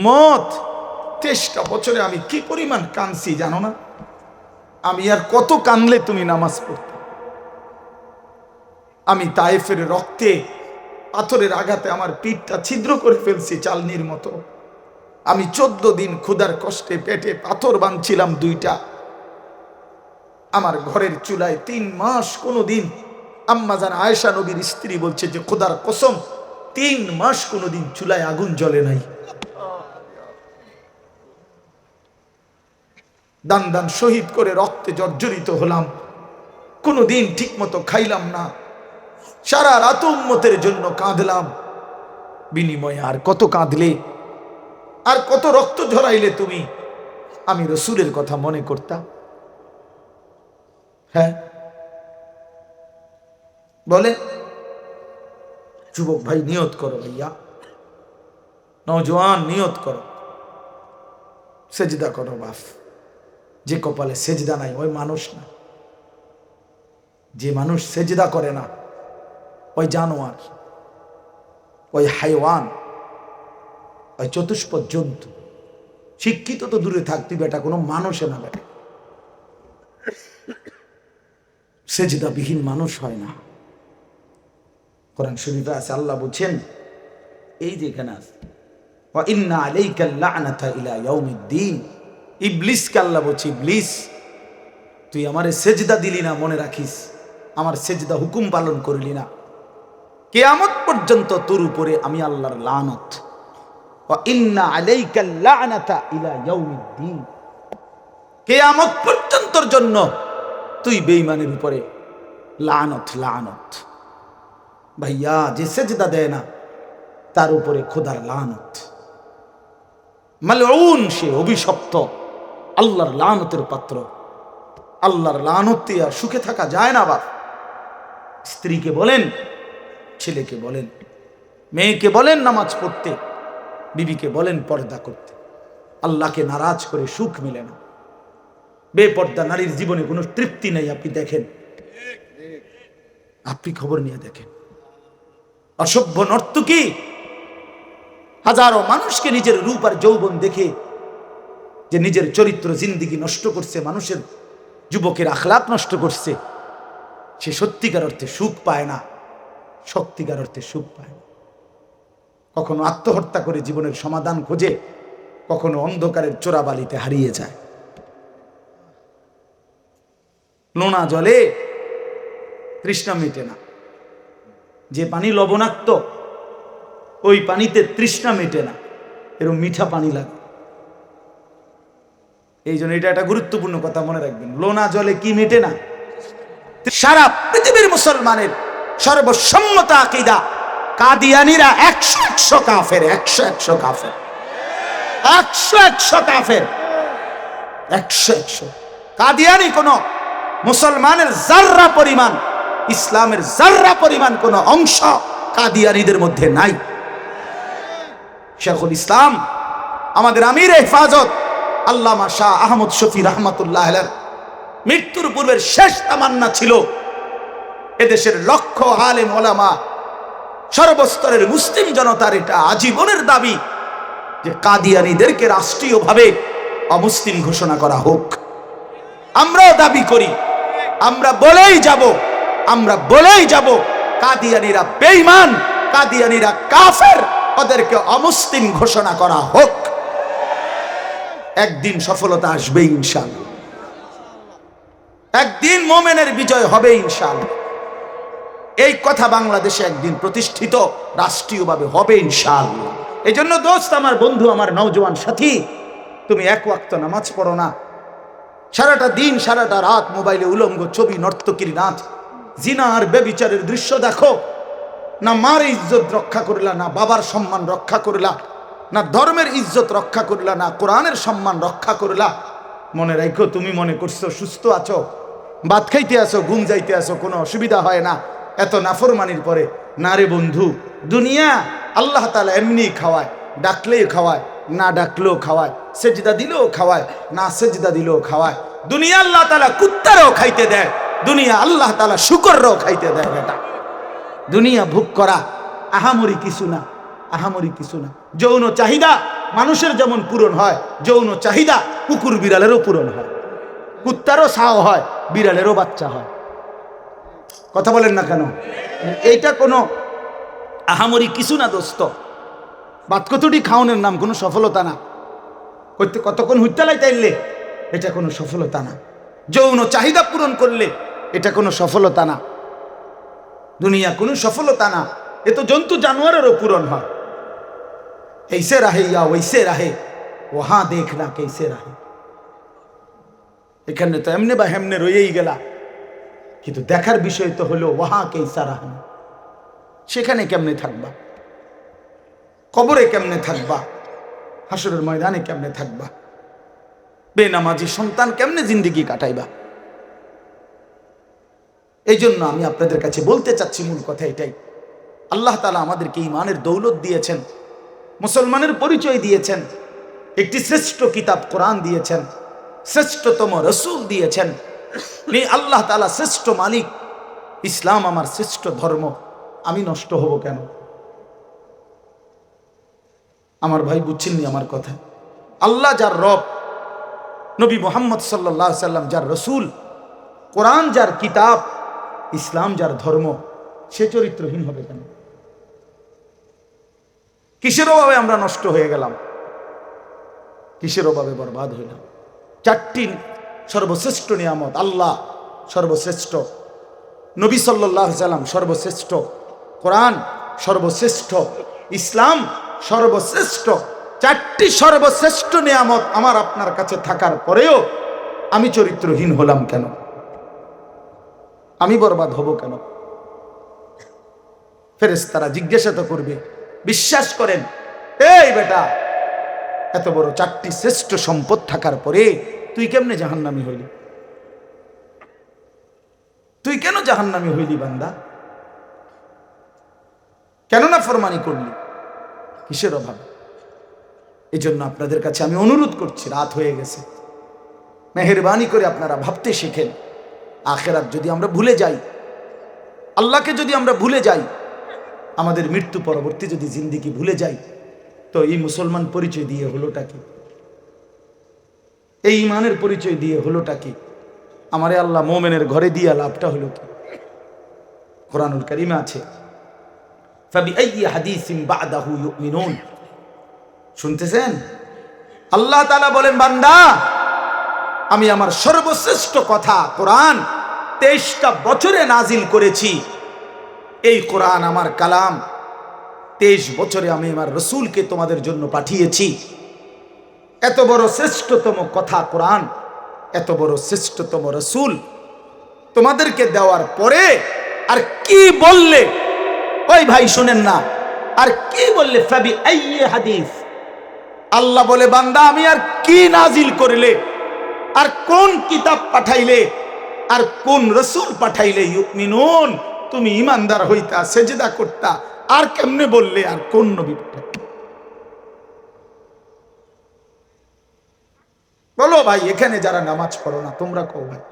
উম্মত তেইশটা বছরে আমি কি পরিমাণ কাঁদছি জানো না? আমি আর কত কানলে তুমি নামাজ পড়তে? আমি তায়েফের রক্তে, পাথরের আঘাতে আমার পিঠটা ছিদ্র করে ফেলছি চালনির মতো। আমি চোদ্দ দিন ক্ষুধার কষ্টে পেটে পাথর বাঁধছিলাম দুইটা। আমার ঘরের চুলায় তিন মাস কোনো দিন আম্মা জান আয়েশা নবীর স্ত্রী বলছে যে, খোদার কসম, তিন মাস কোনো দিন চুলায় আগুন জ্বলে নাই। দান দান শহীদ করে রক্তে জর্জরিত হলাম। কোনো দিন ঠিক মতো খাইলাম না। সারা রাত উম্মতের জন্য কাঁদলাম। বিনিময়ে আর কত কাঁদলে? আর কত রক্ত ঝরাইলে তুমি? আমি রসুলের কথা মনে করতাম। হ্যাঁ। বলে যুবক ভাই নিয়ত করো ভাইয়া। নজওয়ান নিয়ত করো। সেজদা করো বাপ যে কপালে সেজদা নাই, ওই মানুষ না। যে মানুষ সেজদা করে না, ওই জানোয়ার, ওই হাইওয়ান, ওই চতুষ্পদ জন্তু। শিক্ষিত তো দূরে থাকতি বেটা, কোনো মানুষে না বেটা। সেজদাবিহীন মানুষ হয় না। কোরআন শরীফে আছে, আল্লাহ বলছেন, এই যে এখানে আছে ইন্না আলাইকা লা'নাতা ইলা ইয়াউমিদ্দিন। ইবলিসকে আল্লাহ বলছি, ইবলিস, তুই আমারে সেজদা দিলি না, মনে রাখিস। আমার সেজদা হুকুম পালন করলি না। কেয়ামত পর্যন্ত তোর উপরে আমি আল্লাহর লানত। কেয়ামত পর্যন্তর জন্য তুই বেঈমানের উপরে লানত লানত। ভাইয়া, যে সেজদা দেয় না, তার উপরে খোদার লানত। মালউন, সে অভিশপ্ত। আল্লাহর লানতের পাত্র। আল্লাহর লানত আর সুখে থাকা যায় না বাপ। স্ত্রীকে বলেন, ছেলেকে বলেন, মেয়েকে বলেন নামাজ পড়তে, বিবিকে বলেন পর্দা করতে। আল্লাহকে নারাজ করে সুখ মিলে না। বেপর্দা নারীর জীবনে কোনো তৃপ্তি নেই, আপনি দেখেন। আপনি খবর নিয়ে দেখেন। অসভ্য নর্তকী, হাজারো মানুষকে নিজের রূপ আর যৌবন দেখে যে নিজের চরিত্র জিন্দিগি নষ্ট করছে, মানুষের যুবকের আখলাপ নষ্ট করছে, সে সত্যিকার অর্থে সুখ পায় না, সত্যিকার অর্থে সুখ পায় না। কখনো আত্মহত্যা করে জীবনের সমাধান খোঁজে, কখনো অন্ধকারের চোরাবালিতে হারিয়ে যায়। নোনা জলে তৃষ্ণা মেটে না। যে পানি লবণাক্ত, ওই পানিতে তৃষ্ণা মেটে না। এরকম মিঠা পানি লাগে। এই জন্য এটা একটা গুরুত্বপূর্ণ কথা মনে রাখবেন। লোনা জলে কি মেটে না? সারা পৃথিবীর মুসলমানের সর্বসম্মত আকিদা, কাদিয়ানিরা একশো একশো কাফের, একশো একশো কাফের। একশো একশো কাফের। একশো একশো। কাদিয়ানি কোনো মুসলমানের জাররা পরিমাণ, ইসলামের জাররা পরিমাণ কোন অংশ কাদিয়ানিদের মধ্যে নাই। শেখুল ইসলাম, আমাদের আমির হেফাজত আল্লামা শাহ আহমদ শফি রহমতুল্লাহ মৃত্যুর পূর্বের শেষ তামান্না ছিল এদেশের লক্ষ আলেম ওলামা, সর্বস্তরের মুসলিম জনতার এটা আজীবনের দাবি যে কাদিয়ানিদেরকে রাষ্ট্রীয়ভাবে অমুসলিম ঘোষণা করা হোক। আমরাও দাবি করি, আমরা বলেই যাব, আমরা বলেই যাব, কাদিয়ানিরা বেঈমান, কাদিয়ানিরা কাফের, ওদেরকে অমুসলিম ঘোষণা করা হোক। একদিন সফলতা আসবে ইনশাল একদিন মোমেনের বিজয় হবে ইনশাল এই কথা বাংলাদেশে একদিন প্রতিষ্ঠিত, রাষ্ট্রীয়ভাবে হবে ইনশাল এই জন্য দোস্ত, আমার বন্ধু, আমার নওজোয়ান সাথী, তুমি এক ওয়াক্ত নামাজ পড়ো না। সারাটা দিন, সারাটা রাত মোবাইলে উলঙ্গ ছবি, নর্তকীর নাচ জিনা আর বেবিচারের দৃশ্য দেখো। না মার ইজ্জত রক্ষা করলা, না বাবার সম্মান রক্ষা করলা। না ধর্মের ইজ্জত রক্ষা করলা, না কোরআনের সম্মান রক্ষা করলা। মনে রাখো তুমি মনে করছ সুস্থ আছো, ভাত খাইতে আসো ঘুম যাইতে আসো কোনো অসুবিধা হয় না। এত নাফরমানির পরে, না রে বন্ধু, দুনিয়া আল্লাহ তালা এমনি খাওয়ায়, ডাকলেই খাওয়ায়, না ডাকলেও খাওয়ায়, সেজদা দিলেও খাওয়ায়, না সেজদা দিলেও খাওয়ায়। দুনিয়া আল্লাহ তালা কুত্তারও খাইতে দেয়, দুনিয়া আল্লাহ তালা শুকররাও খাইতে দেয় বেটা। দুনিয়া ভোগ করা আহামরি কিছু না। আহামরি কিছু না। যৌন চাহিদা মানুষের যেমন পূরণ হয়, যৌন চাহিদা কুকুর বিড়ালেরও পূরণ হয়। কুত্তারও সাও হয়, বিড়ালেরও বাচ্চা হয়। কথা বলেন না কেন? এইটা কোনো আহামরি কিছু না দোস্ত। বাতকতুটি খাওয়ানোর নাম কোনো সফলতা না। করতে কতক্ষণ হুইতালাই তাইলে, এটা কোনো সফলতা না। যৌন চাহিদা পূরণ করলে, এটা কোনো সফলতা না। দুনিয়া কোনো সফলতা না। এ তো জন্তু জানোয়ারেরও পূরণ হয়। ऐसे रहे या वैसे रहे वहां देखना कैसे रहे এখানে তো এমনি বা হেমনে রয়েই গেলা কিন্তু দেখার বিষয় তো হলো ওহা কেসা রাহান সেখানে কেমনে থাকবা কবরে কেমনে থাকবা হাসরের ময়দানে কেমনে থাকবা বেনামাজি সন্তান কেমনে জিন্দিগি কাটাইবা এই জন্য আমি আপনাদের কাছে বলতে চাচ্ছি মূল কথা এটাই আল্লাহ তালা আমাদেরকে ইমানের দৌলত দিয়েছেন মুসলমানের পরিচয় দিয়েছেন। একটি শ্রেষ্ঠ কিতাব কোরআন দিয়েছেন। শ্রেষ্ঠতম রসুল দিয়েছেন। নি আল্লাহ তালা শ্রেষ্ঠ মালিক। ইসলাম আমার শ্রেষ্ঠ ধর্ম। আমি নষ্ট হব কেন? আমার ভাই বুঝছেননি আমার কথা। আল্লাহ যার রব, নবী মোহাম্মদ সাল্লাহ সাল্লাম যার রসুল, কোরআন যার কিতাব, ইসলাম যার ধর্ম, সে চরিত্রহীন হবে কেন? কিসের অভাবে আমরা নষ্ট হয়ে গেলাম? কিসের অভাবে বরবাদ হইলাম? চারটি সর্বশ্রেষ্ঠ নিয়ামত, আল্লাহ সর্বশ্রেষ্ঠ, নবী সাল্লাহ সাল্লাম সর্বশ্রেষ্ঠ, কোরআন সর্বশ্রেষ্ঠ, ইসলাম সর্বশ্রেষ্ঠ, চারটি সর্বশ্রেষ্ঠ নিয়ামত আমার আপনার কাছে থাকার পরেও আমি চরিত্রহীন হলাম কেন? আমি বরবাদ হব কেন? ফেরেস তারা জিজ্ঞাসা তো করবে বিশ্বাস করেন, এই বেটা, এত বড় চারটি শ্রেষ্ঠ সম্পদ থাকার পরে তুই কেমনে জাহান্নামি হইলি? তুই কেন জাহান্নামি হইলি বান্দা? কেন না ফরমানি করলি? কিসের অভাব? এই জন্য আপনাদের কাছে আমি অনুরোধ করছি, রাত হয়ে গেছে। মেহরবানি করে আপনারা ভাবতে শেখেন, আখেরাত যদি আমরা ভুলে যাই, আল্লাহকে যদি আমরা ভুলে যাই আমাদের মৃত্যু পরবর্তী যদি জিন্দিগি ভুলে যাই তো এই মুসলমান পরিচয় দিয়ে হলোটা কি? এই ইমানের পরিচয় দিয়ে হলোটা কি? আমারে আল্লাহ মোমেনের ঘরে দিয়া লাভটা হলো কি? কোরআনুল করিমে আছে শুনতেছেন? আল্লাহ তালা বলেন, বান্দা, আমি আমার সর্বশ্রেষ্ঠ কথা কোরআন তেইশটা বছরে নাজিল করেছি। এই কোরআন আমার কালাম। তেইশ বছরে আমি আমার রসুলকে তোমাদের জন্য পাঠিয়েছি। এত বড় শ্রেষ্ঠতম কথা কোরআন, এত বড় শ্রেষ্ঠতম রসুল তোমাদেরকে দেওয়ার পরে আর কি বললে? ওই ভাই শুনেন না, আর কি বললে? ফাবি হাদিস। আল্লাহ বলে, বান্দা, আমি আর কি নাজিল করলে? আর কোন কিতাব পাঠাইলে? আর কোন রসুল পাঠাইলে? ইউমিনুন। তুমি ইমানদার হইতা, সেজেদা করতা, আর কেমনে বললে আর কোন নবী বলো ভাই, এখানে যারা নামাজ পড়ো না, তোমরা কো ভাই।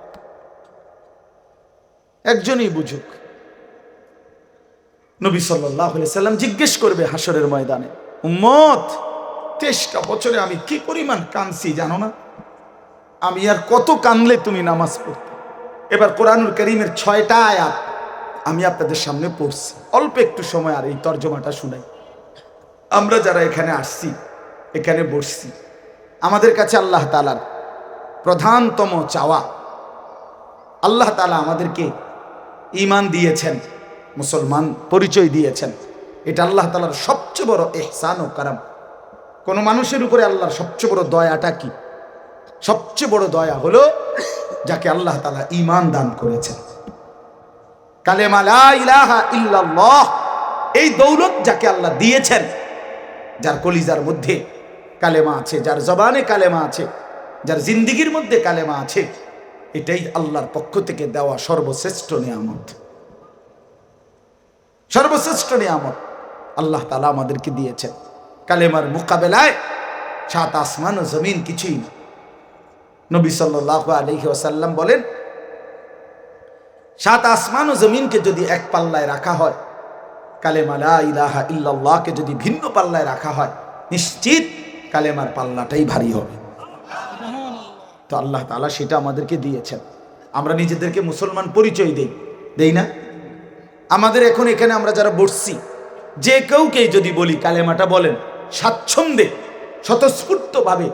একজনই বুঝুক। নবী সাল্লাম জিজ্ঞেস করবে হাসরের ময়দানে, উম্মত, তেইশটা বছরে আমি কি পরিমাণ কানছি জানো না? আমি আর কত কানলে তুমি নামাজ পড়তে? এবার কোরআনুল করিমের ছয়টা আয়াত আমি আপনাদের সামনে পড়ছি। অল্প একটু সময় আর এই তর্জমাটা শুনাই। আমরা যারা এখানে আসছি, এখানে বসছি, আমাদের কাছে আল্লাহ তালার প্রধানতম চাওয়া। আল্লাহ তালা আমাদেরকে ইমান দিয়েছেন, মুসলমান পরিচয় দিয়েছেন। এটা আল্লাহ তালার সবচেয়ে বড় এহসান ও কারাম কোনো মানুষের উপরে আল্লাহর সবচেয়ে বড় দয়াটা কি? সবচেয়ে বড় দয়া হলো যাকে আল্লাহ তালা ইমান দান করেছেন। কালেমা ইলাহা এই দৌলত যাকে আল্লাহ দিয়েছেন, যার কলিজার মধ্যে কালেমা আছে, যার জবানে কালেমা আছে, যার জিন্দিগির মধ্যে কালেমা আছে, এটাই আল্লাহর পক্ষ থেকে দেওয়া সর্বশ্রেষ্ঠ নিয়ামত। সর্বশ্রেষ্ঠ নিয়ামত আল্লাহ তালা আমাদেরকে দিয়েছেন। কালেমার মোকাবেলায় সাত আসমান ও জমিন কিছুই না। নবী সাল্লাহ আলহি ওসাল্লাম বলেন সাত আসমান ও জমিনকে যদি এক পাল্লায় রাখা হয় কালেমালা ইলাহা ইল্লাল্লাহকে যদি ভিন্ন পাল্লায় রাখা হয়, নিশ্চিত কালেমার পাল্লাটাই ভারী হবে। তো আল্লাহ তাআলা সেটা আমাদেরকে দিয়েছেন। আমরা নিজেদেরকে মুসলমান পরিচয় দেই। দেই না? আমাদের এখন এখানে আমরা যারা বসছি, যে কেউকেই যদি বলি কালেমাটা বলেন, স্বাচ্ছন্দ্যে, স্বতঃস্ফূর্তভাবে,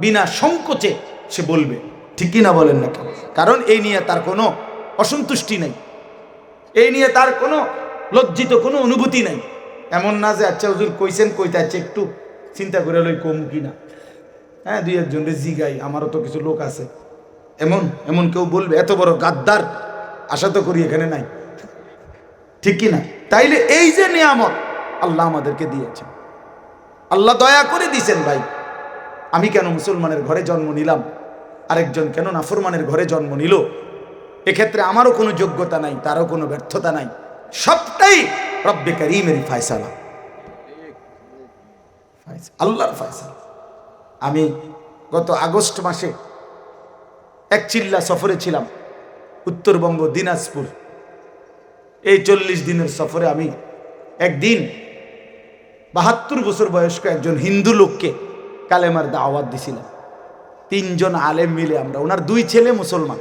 বিনা সংকোচে সে বলবে। ঠিকই না বলেন না কারণ এই নিয়ে তার কোনো অসন্তুষ্টি নেই। এই নিয়ে তার কোনো লজ্জিত কোনো অনুভূতি নেই। এমন না যে আচ্ছা হুজুর কইছেন, কইতে আছে, একটু চিন্তা করে লই কম কিনা হ্যাঁ দুই একজন জিগাই, আমারও তো কিছু লোক আছে। এমন এমন কেউ বলবে, এত বড় গাদ্দার, আশা তো করি এখানে নাই। ঠিক কি না? তাইলে এই যে নিয়ামত আল্লাহ আমাদেরকে দিয়েছেন। আল্লাহ দয়া করে দিছেন, ভাই। আমি কেন মুসলমানের ঘরে জন্ম নিলাম? আরেকজন কেন নাফরমানের ঘরে জন্ম নিল? এক্ষেত্রে আমারও কোনো যোগ্যতা নাই, তারও কোনো ব্যর্থতা নাই। সবটাই রব্বে করিমেরই ফায়সালা। ফায়সা- আল্লাহর ফায়সালা। আমি গত আগস্ট মাসে এক চিল্লা সফরে ছিলাম, উত্তরবঙ্গ, দিনাজপুর। এই চল্লিশ দিনের সফরে আমি একদিন বাহাত্তর বছর বয়স্ক একজন হিন্দু লোককে কালেমার দাওয়াত দিছিলাম। তিনজন আলেম মিলে আমরা, ওনার দুই ছেলে মুসলমান।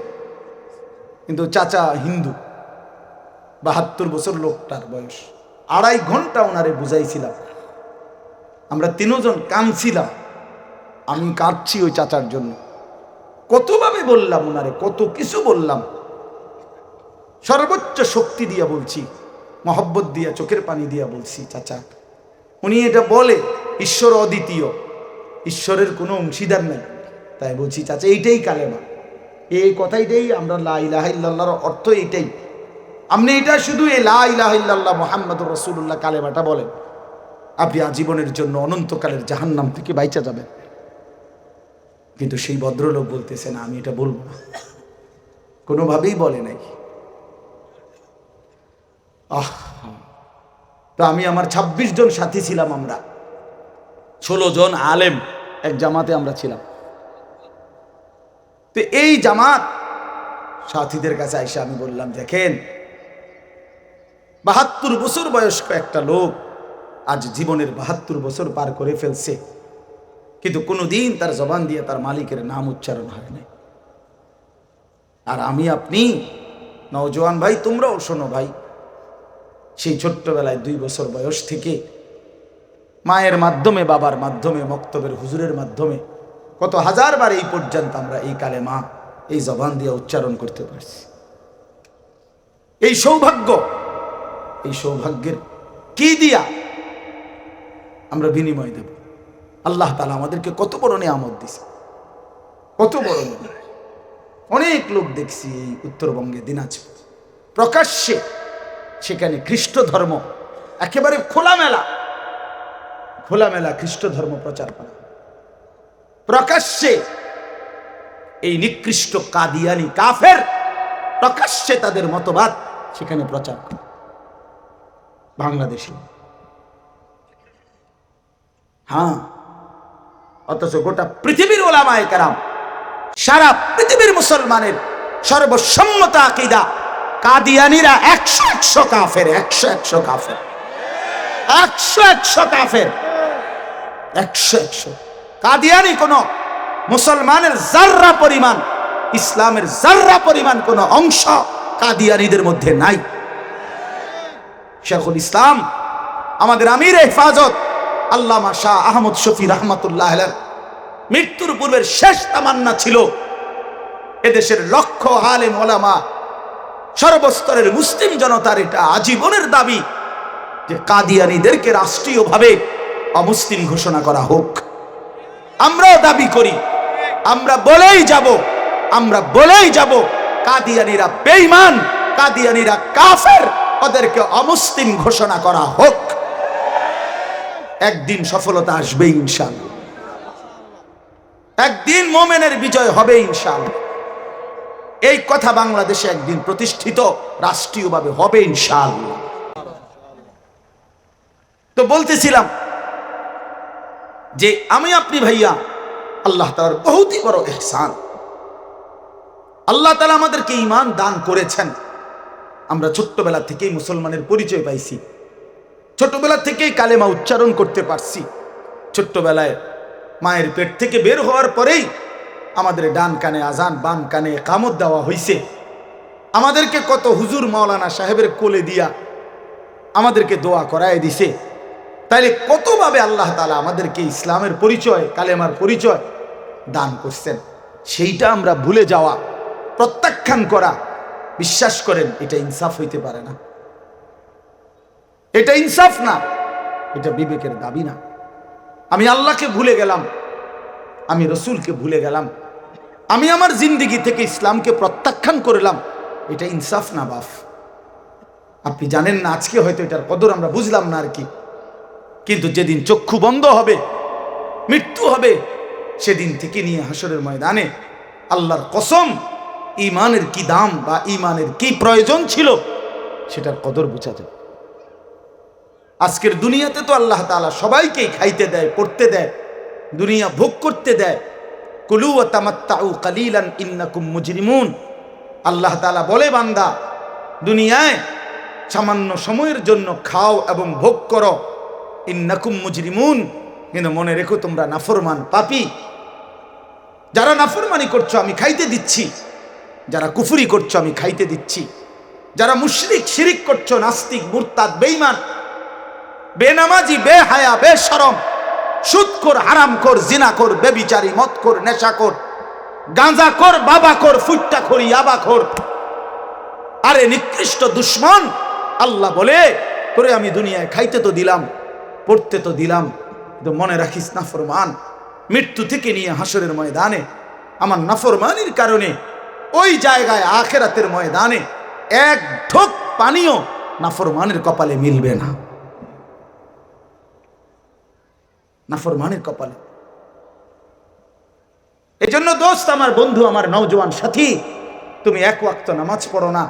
কিন্তু চাচা হিন্দু। বাহাত্তর বছর লোকটার বয়স। আড়াই ঘণ্টা ওনারে বুঝাইছিলাম। আমরা তিনজন কাঁদছিলাম। আমি কাঁদছি ওই চাচার জন্য। কতভাবে বললাম ওনারে কত কিছু বললাম। সর্বোচ্চ শক্তি দিয়া বলছি, মহব্বত দিয়া, চোখের পানি দিয়া বলছি, চাচা, উনি এটা বলে, ঈশ্বর অদ্বিতীয়। ঈশ্বরের কোনো অংশীদার নেই। তাই বলছি, চাচা, এইটাই কালেমা। এই কথাইটাই আমরা লা ইলাহা ইল্লাল্লাহর অর্থ এইটাই আপনি এটা শুধু এই লা ইলাহা ইল্লাল্লাহ মোহাম্মদ রসুল্লাহ কালেমাটা বলেন। আপনি আজীবনের জন্য অনন্তকালের জাহান্নাম থেকে বাইচা যাবেন। কিন্তু সেই ভদ্রলোক বলতেছেন আমি এটা বলব না। কোনোভাবেই বলে নাই। আহ, তো আমি আমার ২৬ জন সাথী ছিলাম আমরা। ষোলো জন আলেম এক জামাতে আমরা ছিলাম। তো এই জামাত, সাথীদের কাছে এসে আমি বললাম, দেখেন, বাহাত্তর বছর বয়স্ক একটা লোক আজ জীবনের বাহাত্তর বছর পার করে ফেলছে, কিন্তু কোনোদিন তার জবান দিয়ে তার মালিকের নাম উচ্চারণ হয় নাই। আর আমি, আপনি, নওজোয়ান ভাই, তোমরাও শোনো ভাই, সেই ছোট্টবেলায় দুই বছর বয়স থেকে মায়ের মাধ্যমে, বাবার মাধ্যমে, মক্তবের হুজুরের মাধ্যমে কত হাজারবার এই পর্যন্ত আমরা এই কালে মা এই জবান দিয়ে উচ্চারণ করতে পারছি। এই সৌভাগ্য, এই সৌভাগ্যের কি দিয়া আমরা বিনিময় দেব? আল্লাহ তালা আমাদেরকে কত বড় নিয়ামত দিছে। কত বড়। অনেক লোক দেখছি এই উত্তরবঙ্গে, দিনাজপুর। প্রকাশ্যে সেখানে খ্রিস্ট ধর্ম, একেবারে খোলামেলা খোলামেলা খ্রিস্ট ধর্ম প্রচার করা। প্রকাশ্যে এই নিকৃষ্ট কাদিয়ানি কাফের প্রকাশ্যে তাদের মতবাদ সেখানে প্রচার করে। বাংলাদেশে। হ্যাঁ অথচ গোটা পৃথিবীর ওলামায় কারাম, সারা পৃথিবীর মুসলমানের সর্বসম্মত আকিদা কাদিয়ানিরা একশো একশো কাফের, একশো একশো কাফের। একশো একশো কাফের। একশো একশো। কাদিয়ানি কোন মুসলমানের জাররা পরিমাণ, ইসলামের জাররা পরিমাণ কোন অংশ কাদিয়ানিদের মধ্যে নাই। শেখুল ইসলাম, আমাদের আমির হেফাজত আল্লামা শাহ আহমদ শফি রহমতুল্লাহ মৃত্যুর পূর্বের শেষ তামান্না ছিল এদেশের লক্ষ আলেম ওলামা, সর্বস্তরের মুসলিম জনতার এটা আজীবনের দাবি যে কাদিয়ানিদেরকে রাষ্ট্রীয়ভাবে অমুসলিম ঘোষণা করা হোক। আমরাও দাবি করি। আমরা বলেই যাব, আমরা বলেই যাব, কাদিয়ানিরা বেঈমান, কাদিয়ানিরা কাফের, ওদেরকে অমুসলিম ঘোষণা করা হোক। একদিন সফলতা আসবে ইনশাআল্লাহ। একদিন মোমেনের বিজয় হবে ইনশাআল্লাহ। এই কথা বাংলাদেশে একদিন প্রতিষ্ঠিত, রাষ্ট্রীয়ভাবে হবে ইনশাআল্লাহ। তো বলতেছিলাম যে আমি আপনি ভাইয়া, আল্লাহ তালার বহুতই বড় এহসান। আল্লাহ তালা আমাদেরকে ইমান দান করেছেন। আমরা ছোট্টবেলা থেকেই মুসলমানের পরিচয় পাইছি। ছোটবেলা থেকেই কালেমা উচ্চারণ করতে পারছি। ছোট্টবেলায় মায়ের পেট থেকে বের হওয়ার পরেই আমাদের ডান কানে আজান, বাম কানে কামত দেওয়া হয়েছে আমাদেরকে কত হুজুর মাওলানা সাহেবের কোলে দিয়া আমাদেরকে দোয়া করায় দিছে। তাইলে কতভাবে আল্লাহ তালা আমাদেরকে ইসলামের পরিচয়, কালেমার পরিচয় দান করছেন? সেইটা আমরা ভুলে যাওয়া, প্রত্যাখ্যান করা, বিশ্বাস করেন, এটা ইনসাফ হইতে পারে না। এটা ইনসাফ না, এটা বিবেকের দাবি না। আমি আল্লাহকে ভুলে গেলাম, আমি রসুলকে ভুলে গেলাম, আমি আমার জিন্দিগি থেকে ইসলামকে প্রত্যাখ্যান করলাম, এটা ইনসাফ না বাফ। আপনি জানেন না, আজকে হয়তো এটার কদর আমরা বুঝলাম না আর কি। কিন্তু যেদিন চক্ষু বন্ধ হবে, মৃত্যু হবে, সেদিন থেকে নিয়ে হাসরের ময়দানে আল্লাহর কসম ইমানের কি দাম বা ইমানের কি প্রয়োজন ছিল, সেটার কদর বোঝা যায় আজকের দুনিয়াতে তো আল্লাহ তাআলা সবাইকেই খাইতে দেয়, পড়তে দেয়, দুনিয়া ভোগ করতে দেয়। কুলু তামাত্তাউ কালিলান ইন্নাকুম মুজরিমুন। আল্লাহ তাআলা বলে, বান্দা, দুনিয়ায় সামান্য সময়ের জন্য খাও এবং ভোগ করো। ইন্নাকুম মুজরিমুন। কিন্তু মনে রেখো তোমরা নাফরমান, পাপি। যারা নাফরমানি করছ, আমি খাইতে দিচ্ছি। যারা কুফুরি করছ, আমি খাইতে দিচ্ছি। যারা মুশরিক, শিরিক করছ, নাস্তিক, মুরতাদ, বেঈমান, বেনামাজি, বেহায়া, বেশরম সুদখোর হারামখোর জিনাখোর বেবিচারি মদখোর নেশাখোর গাঁজাখোর বাবাখোর ফুট্টাখোর ইয়াবাখোর আরে নিকৃষ্ট দুশ্মন, আল্লাহ বলে করে আমি দুনিয়ায় খাইতে তো দিলাম। পড়তে তো দিলাম, কিন্তু মনে রাখিস নাফরমান, মৃত্যু থেকে নিয়ে হাসরের ময়দানে, আমার নাফরমানির কারণে, ওই জায়গায় আখেরাতের ময়দানে এক ঢোক পানিও নাফরমানের কপালে মিলবে না। নাফরমানের কপালে। এই জন্য দোস্ত, আমার বন্ধু, আমার নওজোয়ান সাথী, তুমি এক ওয়াক্ত নামাজ পড়ো না।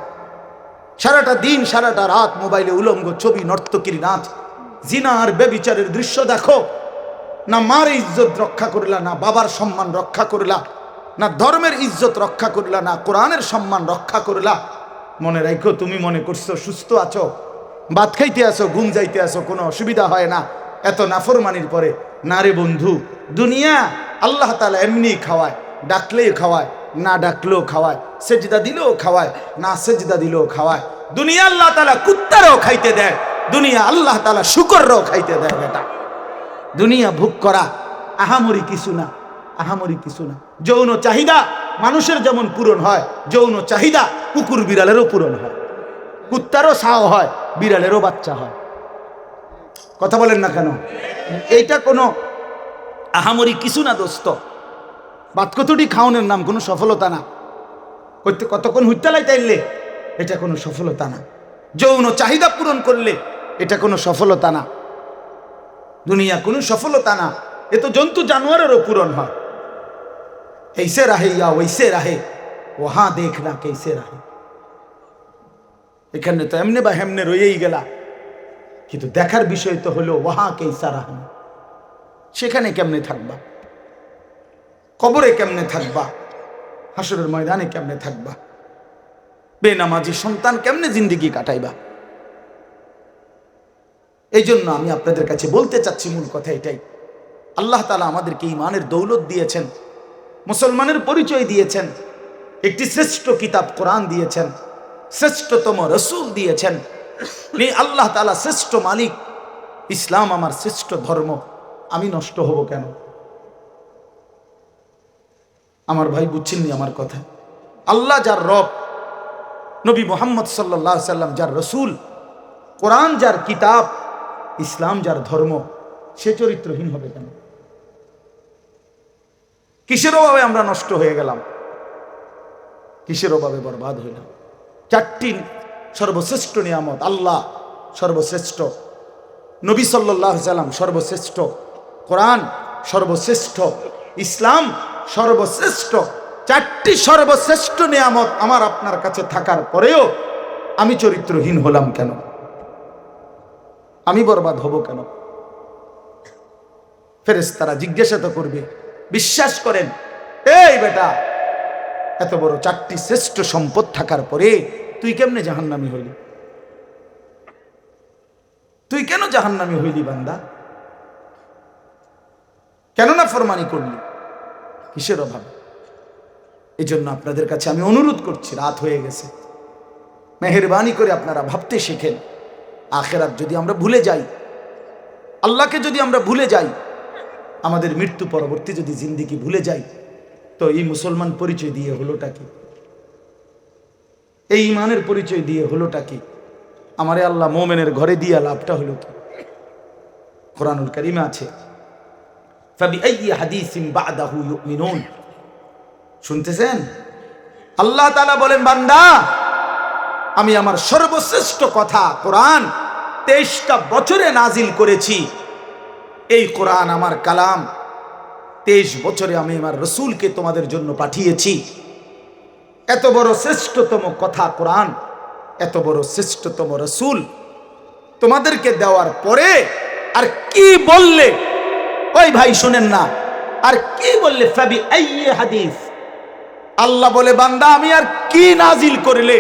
সারাটা দিন, সারাটা রাত মোবাইলে উলঙ্গ ছবি নর্তকীর নাচ জিনা আর বেবিচারের দৃশ্য দেখো। না মার ইজ্জত রক্ষা করলা, না বাবার সম্মান রক্ষা করলা, না ধর্মের ইজ্জত রক্ষা করলা, না কোরআনের সম্মান রক্ষা করলা। মনে রাখো তুমি মনে করছ সুস্থ আছো, ভাত খাইতে আসো ঘুম যাইতে আসো কোনো অসুবিধা হয় না। এত নাফরমানির পরে, না রে বন্ধু, দুনিয়া আল্লাহ তালা এমনি খাওয়ায়, ডাকলেই খাওয়ায়, না ডাকলেও খাওয়ায়, সেজদা দিলেও খাওয়ায়, না সেজদা দিলেও খাওয়ায়। দুনিয়া আল্লাহ তালা কুত্তারও খাইতে দেয়। দুনিয়া আল্লাহ তালা শুকররাও খাইতে দেয় বেটা। দুনিয়া ভোগ করা আহামরি কিছু না, আহামরি কিছু না। যৌন চাহিদা মানুষের যেমন পূরণ হয়, যৌন চাহিদা কুকুর বিড়ালেরও পূরণ হয়। কুত্তারও সাও হয়, বিড়ালেরও বাচ্চা হয়। কথা বলেন না কেন? এইটা কোনো আহামরি কিছু না দোস্ত। বাত কতটি খাওয়ানোর নাম কোনো সফলতা না। কতক্ষণ হুইতালাই তাইলে, এটা কোনো সফলতা না। যৌন চাহিদা পূরণ করলে এটা কোনো সফলতা না। দুনিয়া কোনো সফলতা না। এ তো জন্তু জানোয়ারেরও পূরণ হয়। এইসে রাহে ইয়া, ওইসে রাহে। ওহা দেখ না কেসে রাহে। এখানে তো এমনি বা হেমনে রয়েই গেলা। কিন্তু দেখার বিষয় তো হলো ওহা কেসা রাহে। সেখানে কেমনে থাকবা? কবরে কেমনে থাকবা? হাসরের ময়দানে কেমনে থাকবা? বেনামাজি সন্তান কেমনে জিন্দিগি কাটাইবা? এই জন্য আমি আপনাদের কাছে বলতে চাচ্ছি মূল কথা এটাই। আল্লাহ তালা আমাদেরকে ইমানের দৌলত দিয়েছেন, মুসলমানের পরিচয় দিয়েছেন, একটি শ্রেষ্ঠ কিতাব কোরআন দিয়েছেন, শ্রেষ্ঠতম রসুল দিয়েছেন। আল্লাহ তালা শ্রেষ্ঠ মালিক, ইসলাম আমার শ্রেষ্ঠ ধর্ম, আমি নষ্ট হব কেন? আমার ভাই বুঝছেননি আমার কথা। আল্লাহ যার রব, নবী মোহাম্মদ সাল্লাহ সাল্লাম যার রসুল, কোরআন যার কিতাব ইসলাম যার ধর্ম, সে চরিত্রহীন হবে কেন? কিসের অভাবে আমরা নষ্ট হয়ে গেলাম? কিসের অভাবে বরবাদ হইলাম? চারটি সর্বশ্রেষ্ঠ নিয়ামত, আল্লাহ সর্বশ্রেষ্ঠ, নবী সাল্লাহ সাল্লাম সর্বশ্রেষ্ঠ, কোরআন সর্বশ্রেষ্ঠ, ইসলাম সর্বশ্রেষ্ঠ, চারটি সর্বশ্রেষ্ঠ নিয়ামত আমার আপনার কাছে থাকার পরেও আমি চরিত্রহীন হলাম কেন? আমি বরবাদ হব কেন? ফেরেস তারা জিজ্ঞাসা তো করবে, বিশ্বাস করেন, এই বেটা, এত বড় চারটি শ্রেষ্ঠ সম্পদ থাকার পরে তুই কেমনে জাহান্নামি হইলি? তুই কেন জাহান্নামি হইলি বান্দা? কেন না ফরমানি করলি? কিসের অভাব? এই জন্য আপনাদের কাছে আমি অনুরোধ করছি, রাত হয়ে গেছে। মেহরবানি করে আপনারা ভাবতে শেখেন আখেরাত যদি আমরা ভুলে যাই, আল্লাহকে যদি আমরা ভুলে যাই, আমাদের মৃত্যু পরবর্তী যদি জিন্দিগি ভুলে যাই, তো এই মুসলমান পরিচয় দিয়ে হলোটা কি? এই ইমানের পরিচয় দিয়ে হলোটা কি? আমারে আল্লাহ মোমেনের ঘরে দিয়া লাভটা হলো কি? কোরআনুল কারিমে আছে শুনতেছেন? আল্লাহ তালা বলেন, বান্দা আমি আমার সর্বশ্রেষ্ঠ কথা কোরআন তেইশটা বছরে নাজিল করেছি। এই কোরআন আমার কালাম। তেইশ বছরে আমি আমার রসুলকে তোমাদের জন্য পাঠিয়েছি। এত বড় শ্রেষ্ঠতম কথা কোরআন, এত বড় শ্রেষ্ঠতম রসুল তোমাদেরকে দেওয়ার পরে আর কি বললে? ওই ভাই শুনেন না। আর কি বললে? ফাবি হাদিস। আল্লাহ বলে, বান্দা, আমি আর কি নাজিল করলে?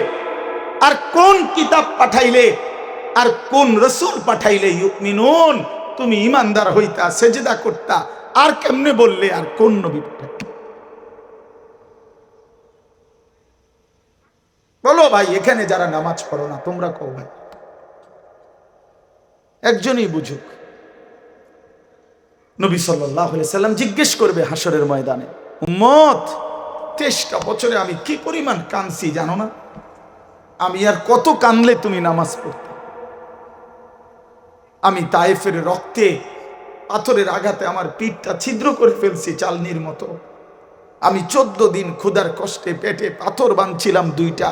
আর কোন কিতাব পাঠাইলে আর কোন রসুল পাঠাইলে ইউমিনুন? তুমি ইমানদার হইতা, সেজদা করতা, আর কেমনে বললে আর কোন নবী পাঠাই বলো ভাই, এখানে যারা নামাজ পড়ো না, তোমরা কও ভাই। একজনই বুঝুক। নবী সাল্লাহ সাল্লাম জিজ্ঞেস করবে হাসরের ময়দানে, উম্মত, তেইশটা বছরে আমি কি পরিমাণ কানছি জানো না? আমি আর কত কানলে তুমি নামাজ পড়তে? আমি তায়েফের রক্তে, পাথরের আঘাতে আমার পিঠটা ছিদ্র করে ফেলছি চালনির মতো। আমি চোদ্দ দিন ক্ষুধার কষ্টে পেটে পাথর বাঁধছিলাম দুইটা।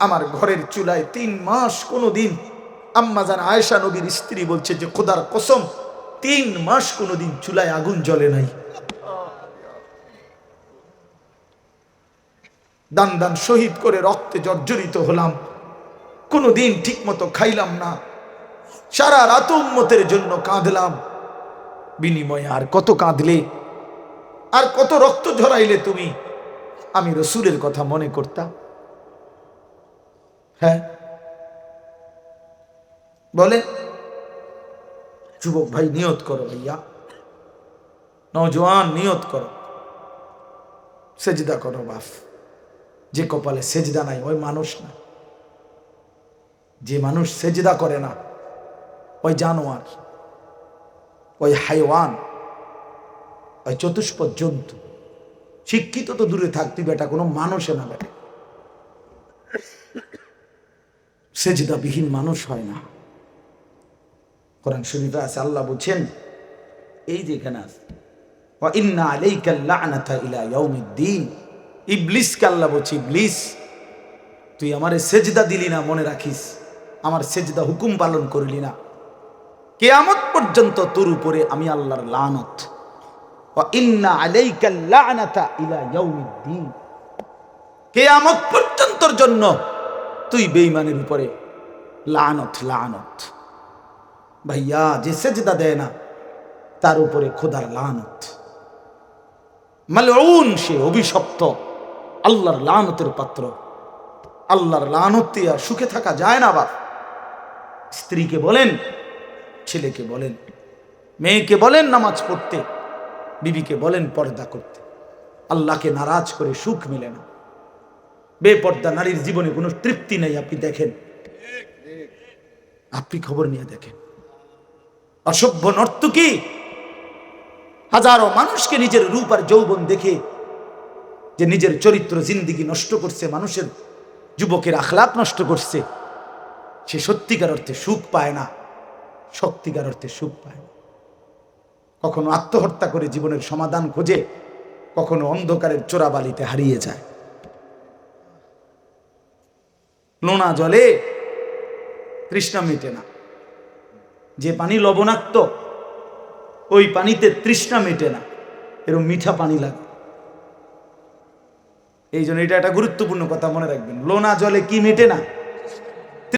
আমার ঘরের চুলায় তিন মাস কোনো দিন আম্মা জান আয়েশা নবীর স্ত্রী বলছে যে, খোদার কসম, তিন মাস কোনোদিন চুলায় আগুন জ্বলে নাই। দান দান শহীদ করে রক্তে জর্জরিত হলাম। কোনোদিন ঠিক মতো খাইলাম না। সারা রাত উম্মতের জন্য কাঁদলাম। বিনিময়ে আর কত কাঁদলে? আর কত রক্ত ঝরাইলে তুমি? আমি রসুলের কথা মনে করতাম। হ্যাঁ? বলে, যুবক ভাই, নিয়ত করো ভাইয়া। নজওয়ান নিয়ত করো। সেজদা করো বাপ যে কপালে সেজদা নাই, ওই মানুষ না। যে মানুষ সেজদা করে না, ওই জানোয়ার, ওই হাইওয়ান, ওই চতুষ্পদ জন্তু। শিক্ষিত তো দূরে থাকতি বেটা, কোনো মানুষে না বেটা। সেজদাবিহীন মানুষ হয় না। কোরআন শরীফে আছে, আল্লাহ বলছেন, এই যে এখানে আছে ইন্না আলাইকা লা'নাতা ইলা ইয়াউমিদ্দিন। ইবলিসকে আল্লাহ বলছি, ইবলিস, তুই আমারে সেজদা দিলি না, মনে রাখিস? আমার সেজদা হুকুম পালন করলি না। কেয়ামত পর্যন্ত তোর উপরে আমি আল্লাহর লানত। কেয়ামত পর্যন্তর জন্য তুই বেঈমানের উপরে লানত লানত। ভাইয়া, যে সেজদা দেয় না, তার উপরে খোদার লানত। মালউন, সে অভিশপ্ত। আল্লাহর লানতের পাত্র। আল্লাহর লানতে আর সুখে থাকা যায় না বাপ। স্ত্রীকে বলেন, ছেলেকে বলেন, মেয়েকে বলেন নামাজ পড়তে, বিবিকে বলেন পর্দা করতে। আল্লাহকে নারাজ করে সুখ মিলে না। বেপর্দা নারীর জীবনে কোনো তৃপ্তি নেই, আপনি দেখেন। আপনি খবর নিয়ে দেখেন। অসভ্য নর্তকী, হাজারো মানুষকে নিজের রূপ আর যৌবন দেখে যে নিজের চরিত্র জিন্দিগি নষ্ট করছে, মানুষের যুবকের আখলাপ নষ্ট করছে, সে সত্যিকার অর্থে সুখ পায় না, সত্যিকার অর্থে সুখ পায় না। কখনো আত্মহত্যা করে জীবনের সমাধান খোঁজে, কখনো অন্ধকারের চোরাবালিতে হারিয়ে যায়। নোনা জলে তৃষ্ণা মেটে না। যে পানি লবণাক্ত, ওই পানিতে তৃষ্ণা মেটে না। এরকম মিঠা পানি লাগে। এই জন্য এটা একটা গুরুত্বপূর্ণ কথা মনে রাখবেন। লোনা জলে কি মেটে না?